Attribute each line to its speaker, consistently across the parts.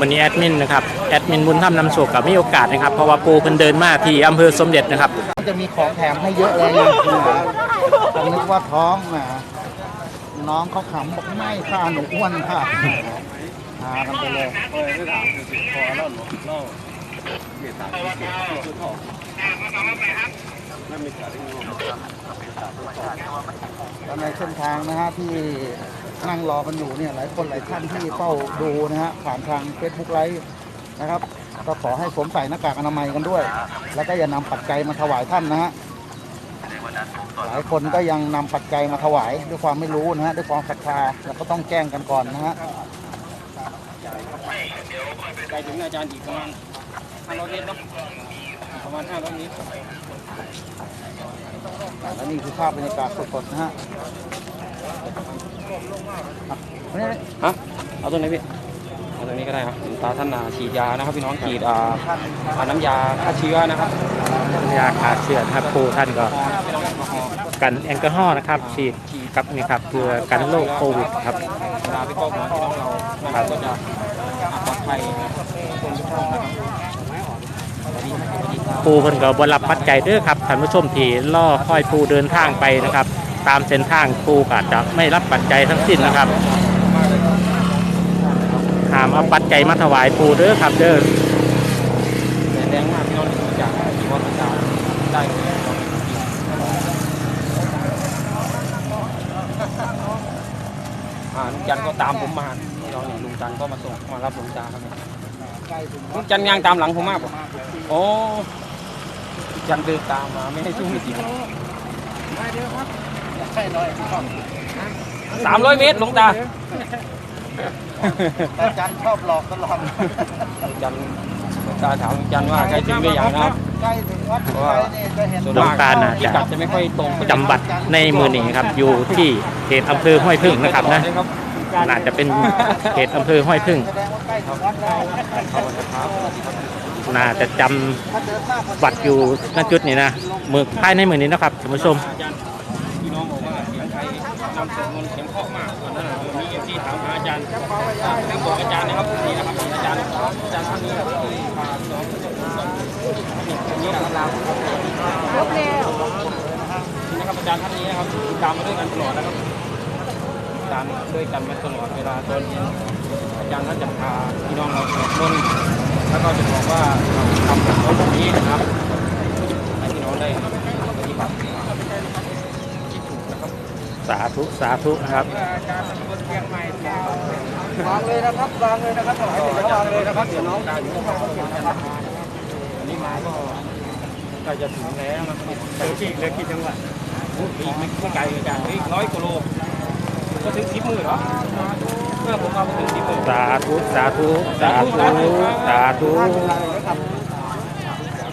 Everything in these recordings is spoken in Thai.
Speaker 1: วันนี้แอดมินนะครับแอดมินบุญธรรมนำโชคกับมีโอกาสนะครับเพราะว่าปูเพิ่นเดินมาที่อำเภอสมเด็จนะครับ
Speaker 2: จะมีของแถมให้เยอะเลยนะผมนึกว่าท้องนะน้องเขาขำบอกไม่ค่ะหนูอ้วนค่ะ หากันไปเลยแล้วในเส้นทางนะฮะที่นั่งรอกันอยู่เนี่ยหลายคนหลายท่านที่เฝ้าดูนะฮะผ่านทาง Facebook ไลฟ์นะครับก็ขอให้สวมใส่หน้ากากอนามัยกันด้วย แล้วก็อย่านำปัจจัยมาถวายท่านนะฮะหลายคนก็ยังนำปัจจัยมาถวายด้วยความไม่รู้นะฮะด้วยความศรัทธาแล้วก็ต้องแจ้งกันก่อนนะฮะ
Speaker 3: ไกลถึงอาจารย์อีกประมาณ500เมตรเนาะประมาณ500เมตร
Speaker 2: และนี่คือภาพบรรยากาศสดๆนะฮะอะนี่
Speaker 3: ฮะเอาตรงไหนพี่เอาตรงนี้ก็ได้ครับหลวงตาท่านอ่าฉีดยานะครับพี่น้องฉีดอ่าอ่าน้ำยาฆ่าเชื้อนะครับ
Speaker 1: ยาขาเชื้อนะครับปูท่านก็
Speaker 3: พี่น้องแอลกอฮอล์
Speaker 1: กันแอลกอฮอล์นะครับฉีด กับนี่ครับเพื่อกันโรคโควิดครับ
Speaker 3: เวลาไปเข้าหมอพี่น้องเราเราก็จะปลอดภัยคนทุกท่านนะครับ
Speaker 1: ปูเพิ่นก็บรับปัจจัยเด้อครับท่านผู้ชมที่ล่อค่อยปูเดินทางไปนะครับ ตามเส้นทางปูอาจจะไม่รับปัจจัยทั้งสิ้นนะครับหามเอาปัจจัยมาถวายปูเด้อครับเด้อ
Speaker 3: แดงมากพี่น้องที่มาจากที่วัดประจานได้เลย อ่าลุงจันทร์ก็ตามผมมาพี่น้องเนี่ยลุงจันทร์ก็มาส่งมารับหลวงตาครับเนี่ย
Speaker 2: ใกล้ถึง
Speaker 3: ลุงจันทร์ยางตามหลังผมมากป่ะโอ้ลุงจันทร์เดินตามมาไม่ให้สู้ไม่จิ๋ว
Speaker 2: ใช่น้อยที่ชอบ
Speaker 3: สามร้อยเมตรหลวงตา
Speaker 2: แต่อาจันชอบหลอกตลอด
Speaker 3: ลุงจันทร์หลวงตาถามลุงจันทร์ว่าใกล้ถึงหรือยังนะครับ
Speaker 2: ใกล้ถึงวัดไทยนี่จะเห็น
Speaker 3: ส่วน
Speaker 1: หลว
Speaker 3: มางก
Speaker 1: ตาน่ะ
Speaker 3: พิ
Speaker 1: จะ
Speaker 3: กัดจะไม่ค่อยตรง
Speaker 1: จำบัตรในมือนี้ครับ อยู่ที่เขตอำเภอห้วยพึ่งนะครับนะ น่าจะเป็นเขตอำเภอห้วยพึ่ง
Speaker 2: แสดงว่าใกล้ถึงวัดแล้ว
Speaker 1: น่าจะจำ
Speaker 2: ถ้าเดินหน้าคน
Speaker 1: บัตรอยู่ณจุดนี้นะมือภายในมือนี้นะครับท่านผู้ชม
Speaker 3: อาจารย์พี่น้องบอกว่าเสียงไทยนำสวดมนต์เสียงเพราะมากตอนนั้นน่ะมีเอฟซีถามหาอาจารย์แล้วบอกอาจารย์นะครับนี่นะครับอาจารย์อาจารย์ท่านนี้ครับที่พาพี่น้องสวดมนต์ก่อนนี่นะครับลาวครับนี่นะครับอาจารย์ท่านนี้นะครับติดตามมาด้วยกันตลอดนะครับ ติดตามด้วยกันมาตลอดเวลาตอนเย็นอาจารย์ท่านจะพาพี่น้องเราสวดมนต์แล้วก็จะบอกว่าทำแบบนี้แบบนี้นะครับให้พี่น้องได้ปฏิบัติ
Speaker 1: สาธุสาธุนะครับ
Speaker 2: วางเลยนะครับวางเลยนะครับถวายเสร็จแล้ววางเลยนะครับ
Speaker 3: เดี๋ยวน้องตาอยู่ข้างๆก็เขียนนะครับอันนี้มาก็ใกล้จะถึงแล้วนะครับไปที่เหลือกี่จังหวัดอีกไม่ไม่ไกลอาจารย์อีกร้อยกิโล ก็ถึงสิบมือเหรอเมื่อผมเอาไปถึงสิบมือ
Speaker 1: สาธุสาธุสาธุสาธุ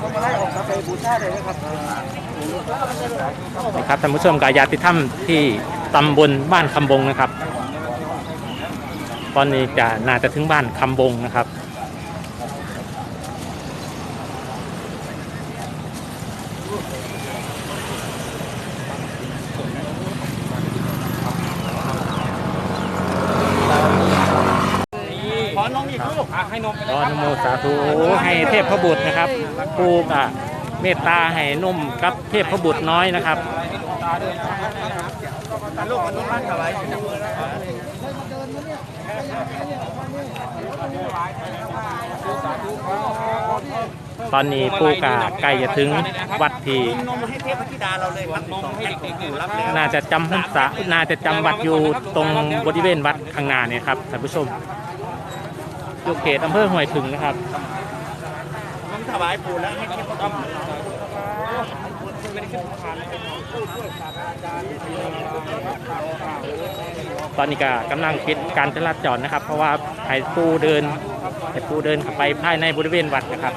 Speaker 2: ก็มาไล่ออกครับไปบูชาเลยนะครับ
Speaker 1: นะครับท่านผู้ชมกายาติธรรมที่ตำบลบ้านคำบงนะครับ ตอนนี้จะน่าจะถึงบ้านคำบงนะครับ
Speaker 3: ขอนมอีกลูกอะ ให้นม
Speaker 1: ขอ
Speaker 3: ครั
Speaker 1: อนโมสาธุให้เทพพบุตรนะครับปูกะเมตตาให้นุ่มกับเทพพบุตรน้อยนะครับ
Speaker 3: ตาด้วยนะครับ
Speaker 2: ลูกมันต้องมั่นกับไว้
Speaker 1: ตอนนี้ปูกะใกล้จะถึงวัดที
Speaker 2: นมให้เทพธิดาเราเลยครับ
Speaker 3: นมให้เด็กๆอยู่รับแล้ว
Speaker 1: น่าจะจำพรรษาน่าจะจำวัดอยู่ตรงบริเวณวัดข้างหน้าเนี่ยครับท่านผู้ชม อยู่เขตอำเภอห้วยถึงนะครับ
Speaker 2: ต้องถวายปู่แล้วให้เทพธิดา
Speaker 1: ตอนนี้ก็กำลังคิดการจราจรนะครับ เพราะว่าให้ปูเดินให้ปูเดินเข้าไปภายในบริเวณวัดนะครับ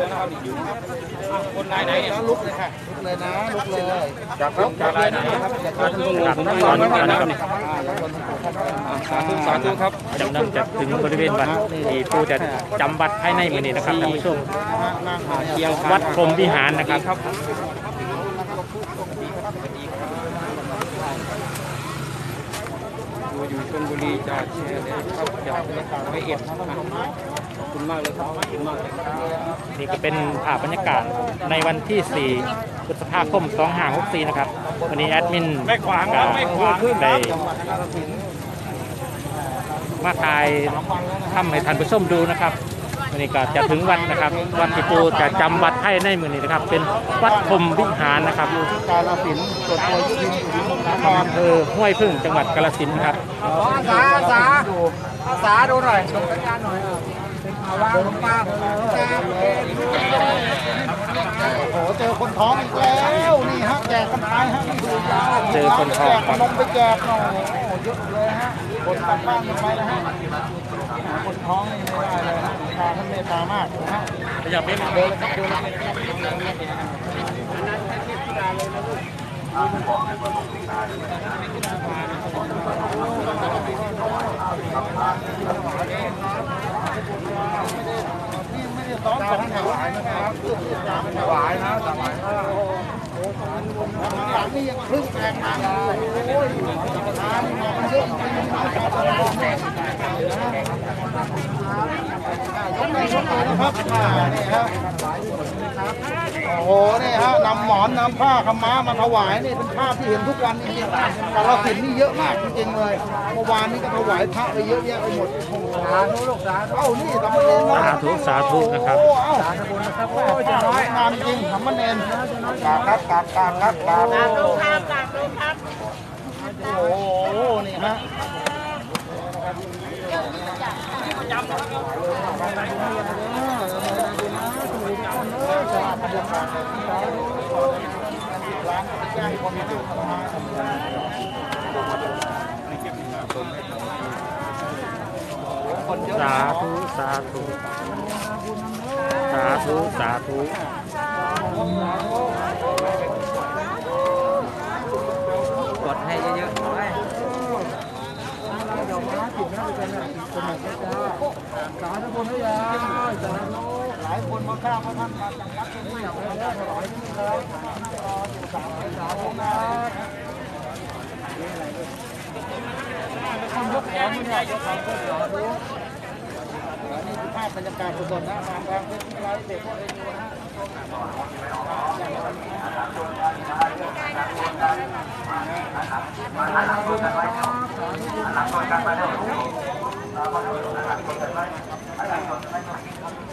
Speaker 3: อคนรายไหนเนี่ย
Speaker 2: ลุกเลยค่ะลุกเลยนะลุกเลย
Speaker 3: จากจากรายไหน
Speaker 2: ครับอย่า
Speaker 3: ท่าน
Speaker 2: ช
Speaker 3: ผู้
Speaker 2: น
Speaker 3: ชมผมนั่งรอนั่งนะครับนี่
Speaker 2: อ่าอย่าชนผู้ครับ
Speaker 3: สาธุสาธุครับ
Speaker 1: จำนำจะถึงบริเวณวัดที่ผู้จะจำวัดภายในมือนี้นะครับท่านผู้ชม
Speaker 2: นั่งหา
Speaker 3: เที่ยง
Speaker 1: วัดพรมวิหารนะครับ
Speaker 3: อยู่ชลบุรีจากแชร์เลยครับจากบรรยากาศไม่เอ็ด ขอบคุณมากเลยครับขอบคุณมากเลยครับ
Speaker 1: นี่ก็เป็นภาพบรรยากาศในวันที่ 4 พฤษภาคม 2564 นะครับ วันนี้แอดมิน
Speaker 3: ไม่ขวางครับไม่ขวาง
Speaker 1: ได้มาถ่ายทำให้ท่านผู้ชมดูนะครับวันนี้ก็จะถึงวัดนะครับ วัดที่ปูจะจำวัดให้ในมือนี้นะครับ เป็นวัดพรหมวิหารนะครับ
Speaker 2: อยู่ที่กาลสินธุ์ส่วนตัวอยู่ที่อยู่ที่มุกดาหาร
Speaker 1: อำเภอห้วยพึ่งจังหวัดกาฬสินธุ์นะครับ
Speaker 2: อาสาอาสาอาสาดูหน่อยลงสัญญาณหน่อยเอา วางลงมาโอ้โหเจอคนท้องอีกแล้วนี่ฮะแจกกันไปฮะนี่ดูยาว
Speaker 1: เจอคนท้อง
Speaker 2: แจกนมไปแจกหน่อยโอ้โหเยอะเลยฮะคนกลับบ้านกันไปนะฮะคนท้องนี่ไม่ได้เลยนะตาท่านเมตตามากนะฮะ
Speaker 1: อยากเป็น
Speaker 2: เดินเลยครับเดินเลย นี่ไม่ได้ซ้อมสองถวนะครับถวนะถวายนะหลังนี่ยังครึ่งแปลงมาโอ้ยทานมันเยอะจริงๆยกไปยกไปนะครับนี่ครับ โหนี่ฮะนำหมอนนำผ้าขาวม้ามาถวายนี่เป็นภาพที่เห็นทุกวันจริงๆแต่เราสินนี่เยอะมากจริงๆเลยเมื่อวานนี้ก็ถวายพระไปเยอะแยะไปหมดโอ้โหสาธุลูกสาธุเอ้านี่สามเณรเนอะ
Speaker 1: สาธุสาธุนะครับ
Speaker 2: โอ้เอ้าสาธุนะครับโอ้จะน้อยงามจริงสามเณรกราบครับกราบกราบครับกราบกราบลงครับกราบลงครับโอ้โหนี่ฮะคนเยอะ
Speaker 1: สาธุ สาธุ สาธุ สาธุ
Speaker 3: กดให้เยอะๆหน่อย
Speaker 2: สาธุบุญให้ยาสาธุายคนมาข้าวมาท่านมาจังหวัดที่นี่เอาได้ถวายที่นี่เลยนั่งรออยู่สามสาธุนะคนยกของไม่ได้ยกของก็สาธุนี่คือภาพบรรยากาศสดๆนะตามทางเฟซบุ๊กไลฟ์เด็กพวกเองดูนะ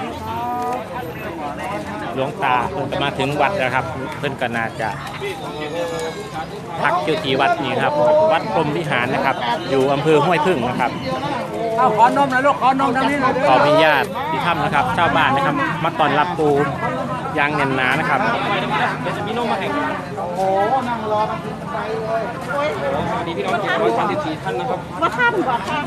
Speaker 1: บหลวงตาเพิ่นก็มาถึงวัดแล้วครับ เพิ่นก็น่าจะพักอยู่ที่วัดนี้ครับ วัดพรหมวิหารนะครับ อยู่อำเภอห้วยพึ่งนะครับ
Speaker 2: เอาขอนมนะลูกขอนมทางนี้หน่อย
Speaker 1: ขอมีญาติที่ถ้ำนะครับชาวบ้านนะครับ มาต้อนรับปูอยางเนียนหนานะครับ
Speaker 3: เดี๋ยวจะมีน้องมาแห่ง
Speaker 2: โอ้โหนั่งรอ กันถึงไปเลย
Speaker 3: สวัสดีพี่น้อง734ท่านนะครับ
Speaker 4: ว่าข้ามกว่าข้าม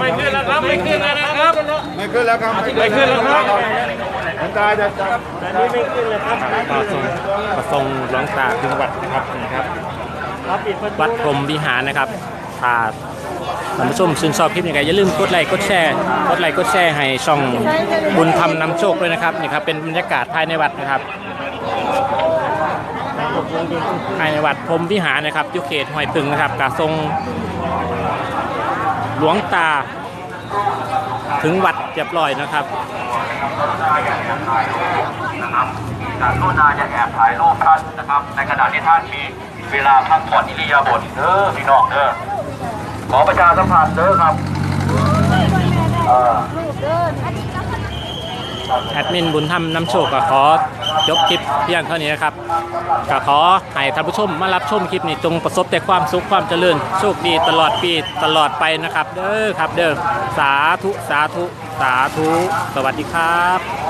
Speaker 3: ไม่ขึ้นแล้วครับไม่ขึ้นแล้วนะครับ
Speaker 2: ไม่ขึ้นแล้วครับ
Speaker 3: ไม่ขึ้นแล้วครับ
Speaker 2: มันตายจะจับ
Speaker 1: ก็ทรงก็ทรงหลวงตาถึงวัดนะครับนี่ครับวัดพรมวิหารนะครับถ้าท่านผู้ชมชื่นชอบคลิปนี้ก็อย่าลืมกดไลค์กดแชร์กดไลค์กดแชร์ให้ช่องบุญธรรมนำโชคด้วยนะครับนี่ครับเป็นบรรยากาศภายในวัดนะครับ ภายในวัดพรหมวิหารนะครับอยุเขตห้วยพึงนะครับกาทรงหลวงตาถึงวัดเรียบร้อยนะครับ
Speaker 4: จากรุ่นนาจะแอบถ่ายรูปท่านนะครับ ในขณะที่ท่านมีเวลาพักผ่อนอิริยาบถเด้อพี่น้องเด้อขอประชาสัมพันธ์เด้อครับเอ่อ
Speaker 1: แอดมินบุญธรรมน้ำโชคก็ขอ จบคลิปเพียงเท่านี้นะครับก็ขอให้ท่านผู้ชมมารับชมคลิปนี้จงประสบแต่ความสุขความเจริญโชคดีตลอดปีตลอดไปนะครับ เด้อครับเด้อสาธุสาธุสาธุสวัสดีครับ